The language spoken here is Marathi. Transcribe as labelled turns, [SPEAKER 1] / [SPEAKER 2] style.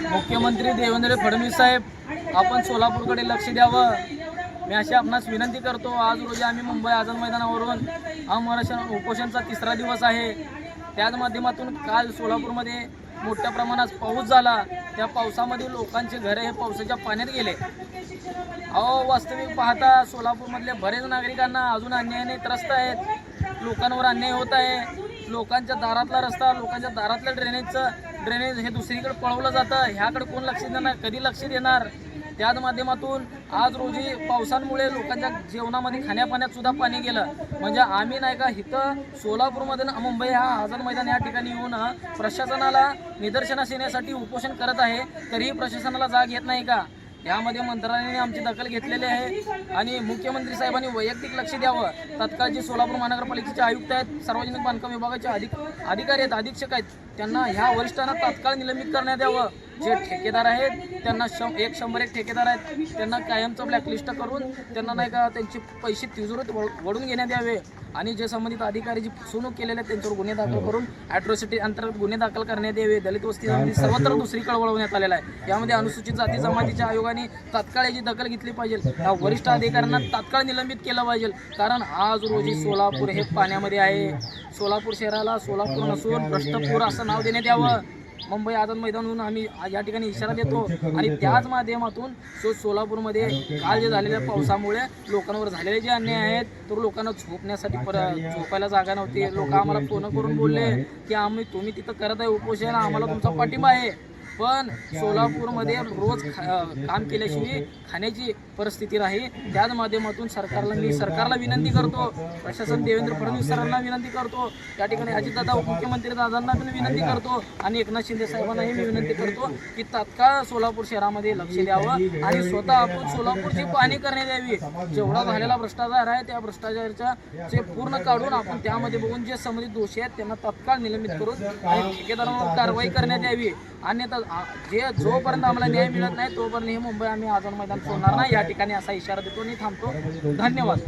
[SPEAKER 1] मुख्यमंत्री देवेंद्र फडणवीस साहेब आपण सोलापूरकडे लक्ष द्यावं. मी अशी आपणास विनंती करतो आज रोजी आम्ही मुंबई आझाद मैदानावरून अमराशन उपोषणचा तिसरा दिवस आहे. त्याच माध्यमातून काल सोलापूरमध्ये मोठ्या प्रमाणात पाऊस झाला. त्या पावसामध्ये लोकांचे घरे हे पावसाच्या पाण्यात गेले. अहो वास्तविक पाहता सोलापूरमधले बरेच नागरिकांना अजून अन्यायाने त्रस्त आहेत. लोकांवर अन्याय होत आहे. लोकांच्या दारातला रस्ता लोकांच्या दारातल्या ड्रेनेजचं ड्रेनेज हे दुसरीकडे पळवलं जातं. ह्याकडे कोण लक्ष देणार? कधी लक्ष देणार? त्याच माध्यमातून आज रोजी पावसांमुळे लोकांच्या जेवणामध्ये खाण्यापाण्यात सुद्धा पाणी गेलं. म्हणजे आम्ही नाही का इथं सोलापूरमध्ये ना मुंबई हा आझाद मैदान या ठिकाणी येऊन प्रशासनाला निदर्शनास येण्यासाठी उपोषण करत आहे. तरीही प्रशासनाला जाग येत नाही का? यामध्ये मंत्रालयाने आमची दखल घेतलेली आहे. आणि मुख्यमंत्री साहेबांनी वैयक्तिक लक्ष द्यावं. तत्काळ जे सोलापूर महानगरपालिकेचे आयुक्त आहेत सार्वजनिक बांधकाम विभागाचे अधिक अधिकारी आहेत अधीक्षक आहेत त्यांना ह्या वरिष्ठांना तात्काळ निलंबित करण्यात यावं. जे ठेकेदार आहेत त्यांना शं एक शंभर एक ठेकेदार आहेत त्यांना कायमचं ब्लॅकलिस्ट करून त्यांना नाही का त्यांचे पैसे तिजोरीत वळून घेण्यात यावे. आणि जे संबंधित अधिकारी जी फसवणूक केलेले आहेत त्यांच्यावर गुन्हे दाखल करून ॲट्रॉसिटी अंतर्गत गुन्हे दाखल करण्यात यावे. दलित वस्ती सर्वत्र दुसरीकडे वळवण्यात आलेला आहे. यामध्ये अनुसूचित जाती जमातीच्या आयोगाने तात्काळ याची दखल घेतली पाहिजे. या वरिष्ठ अधिकाऱ्यांना तात्काळ निलंबित केलं पाहिजे. कारण आज रोजी सोलापूर हे पाण्यामध्ये आहे. सोलापूर शहराला सोलापूर नसून भ्रष्टपूर असं नाव देण्यात यावं. मुंबई आझाद मैदानहून आम्ही या ठिकाणी इशारा देतो. आणि त्याच माध्यमातून सो सोलापूरमध्ये काल जे झालेल्या पावसामुळे लोकांवर झालेले जे अन्याय आहेत तर लोकांना झोपण्यासाठी पर झोपायला जागा नव्हती. लोक आम्हाला फोन करून बोलले की आम्ही तुम्ही तिथं करत आहे उपोषण आम्हाला तुमचा पाठिंबा आहे. पण सोलापूरमध्ये रोज खा- काम केल्याशिवाय खाण्याची परिस्थिती राही त्याच माध्यमातून सरकारला मी सरकारला विनंती करतो प्रशासन देवेंद्र फडणवीस सरांना विनंती करतो त्या ठिकाणी अजितदादा उपमुख्यमंत्री दादांना पण विनंती करतो आणि एकनाथ शिंदे साहेबांनाही मी विनंती करतो की तात्काळ सोलापूर शहरामध्ये लक्ष द्यावं आणि स्वतः आपण सोलापूरची पाहणी करण्यात यावी. जेवढा झालेला भ्रष्टाचार आहे त्या भ्रष्टाचाराच्या जे पूर्ण काढून आपण त्यामध्ये बघून जे संबंधित दोषी आहेत त्यांना तात्काळ निलंबित करून आणि ठेकेदारांवर कारवाई करण्यात यावी. अन्यथा आ- जे जोपर्यंत आम्हाला न्याय मिळत नाही तोपर्यंत हे मुंबई आम्ही आझाद मैदान सोडणार नाही. या ठिकाणी असा इशारा देतो आणि थांबतो. धन्यवाद.